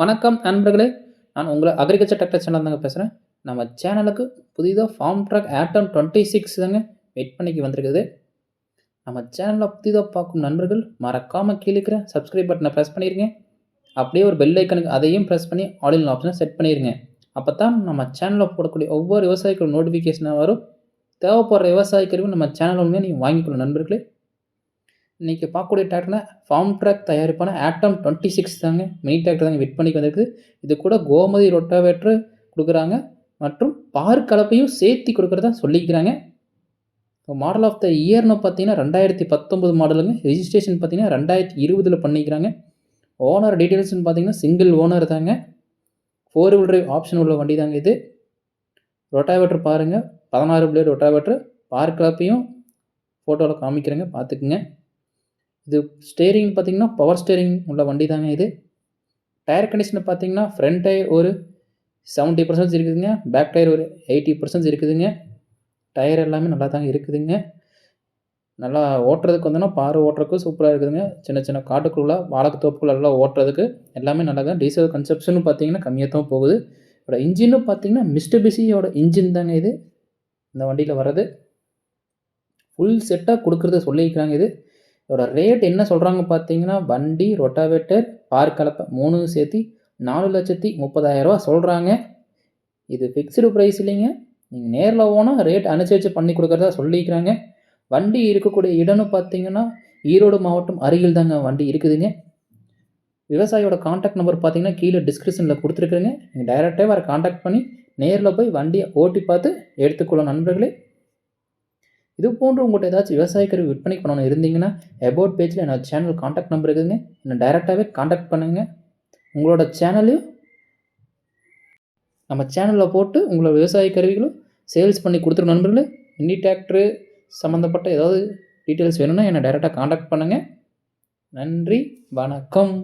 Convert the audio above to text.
வணக்கம் நண்பர்களே. நான் உங்களை அக்ரிகல்ச்சர் டெக்டர் சேனல் தாங்க பேசுகிறேன் நம்ம சேனலுக்கு புதிதாக Farmtrac Atom twenty six தாங்க வெயிட் பண்ணிக்கு வந்திருக்குது. நம்ம சேனலில் புதிதாக பார்க்கும் நண்பர்கள் மறக்காமல் கீழே இருக்கிற சப்ஸ்கிரைப் பட்டனை ப்ரெஸ் பண்ணிடுங்க அப்படியே ஒரு பெல் ஐக்கனுக்கு அதையும் ப்ரெஸ் பண்ணி ஆன்லைன் ஆப்ஷனை செட் பண்ணிடுங்க அப்போ தான் நம்ம சேனலில் போடக்கூடிய ஒவ்வொரு விவசாயிகள் நோட்டிஃபிகேஷனாக வரும். தேவைப்படுற விவசாய கருவி நம்ம சேனல் உண்மையாக நீங்கள் வாங்கிக்கணும் நண்பர்களே. இன்றைக்கி பார்க்கக்கூடிய டிராக்டர்னா ஃபார்ம் ட்ராக் தயாரிப்பான ஆட்டம் டுவெண்ட்டி சிக்ஸ் தாங்க. மினி டிராக்டர் தாங்க விட் வந்திருக்கு. இது கூட கோமதி ரொட்டாவேட்ரு கொடுக்குறாங்க. மற்றும் பார் கலப்பையும் சேர்த்தி கொடுக்குறதா சொல்லிக்கிறாங்க. மாடல் ஆஃப் த இயர்னு பார்த்தீங்கன்னா ரெண்டாயிரத்தி பத்தொம்பது மாடலுங்க ரிஜிஸ்ட்ரேஷன் பார்த்தீங்கன்னா ரெண்டாயிரத்தி இருபதில் பண்ணிக்கிறாங்க. ஓனர் டீட்டெயில்ஸ்னு பார்த்தீங்கன்னா சிங்கிள் ஓனர் தாங்க. ஃபோர் வீல் டிரைவ் ஆப்ஷன் உள்ள வண்டி தாங்க இது. ரொட்டாவேட்ரு பாருங்கள் பதினாறு பிளேட் ரொட்டாவேட்ரு பார்க் கலப்பையும் ஃபோட்டோவில் காமிக்கிறேங்க. பார்த்துக்குங்க. இது ஸ்டேரிங் பார்த்தீங்கன்னா பவர் ஸ்டேரிங் உள்ள வண்டி தாங்க இது. டயர் கண்டிஷனை பார்த்தீங்கன்னா ஃப்ரண்ட் டயர் ஒரு செவன்ட்டி பர்சன்ட் இருக்குதுங்க. பேக் டயர் ஒரு எயிட்டி பர்சன்ட் இருக்குதுங்க. டயர் எல்லாமே நல்லா தாங்க இருக்குதுங்க. நல்லா ஓட்டுறதுக்கு வந்தோன்னா பாறை ஓட்டுறதுக்கு சூப்பராக இருக்குதுங்க. சின்ன சின்ன காட்டுக்குள்ளே வாழைத்தோப்புக்குள்ள எல்லாம் ஓட்டுறதுக்கு எல்லாமே நல்லா தான் டீசல் கன்சப்ஷனும் பார்த்தீங்கன்னா கம்மியாக தான் போகுது. இதோட இன்ஜினும் பார்த்தீங்கன்னா மிஸ்டர் பிசியோட இன்ஜின் தாங்க இது. இந்த வண்டியில் வர்றது. ஃபுல் செட்டாக கொடுக்குறத சொல்லியிருக்கிறாங்க இது. இதோட ரேட் என்ன சொல்கிறாங்க பார்த்தீங்கன்னா வண்டி ரொட்டாவேட்டர் பார் கலப்பை மூணு சேர்த்து நாலு லட்சத்தி முப்பதாயிரரூவா சொல்கிறாங்க இது ஃபிக்ஸ்டு ப்ரைஸ் இல்லைங்க. நீங்கள் நேரில் போனால் ரேட் அனுசரித்து பண்ணி கொடுக்குறதா சொல்லிக்கிறாங்க. வண்டி இருக்கக்கூடிய இடம்னு பார்த்தீங்கன்னா ஈரோடு மாவட்டம் அருகில் தாங்க வண்டி இருக்குதுங்க. விவசாயியோட காண்டாக்ட் நம்பர் பார்த்தீங்கன்னா கீழே டிஸ்கிரிப்ஷனில் கொடுத்துருக்குறேங்க. நீங்கள் டைரெக்டாக வர காண்டாக்ட் பண்ணி நேரில் போய் வண்டியை ஓட்டி பார்த்து எடுத்துக்கொள்ளும் நண்பர்களே. இது போன்று உங்கள்கிட்ட ஏதாச்சும் விவசாய கருவி விற்பனை பண்ணணும் இருந்தீங்கன்னா அபவுட் பேஜில் என்னோட சேனல் காண்டாக்ட் நம்பர் இருக்குதுங்க என்னை டைரெக்டாகவே காண்டாக்ட் பண்ணுங்கள் உங்களோட சேனலையும் நம்ம சேனலில் போட்டு உங்களோட விவசாய கருவிகளும் சேல்ஸ் பண்ணி கொடுத்துரு நண்பர்களே மினி டிராக்டரு சம்மந்தப்பட்ட ஏதாவது டீட்டெயில்ஸ் வேணும்னா என்னை டைரெக்டாக காண்டாக்ட் பண்ணுங்கள் நன்றி வணக்கம்.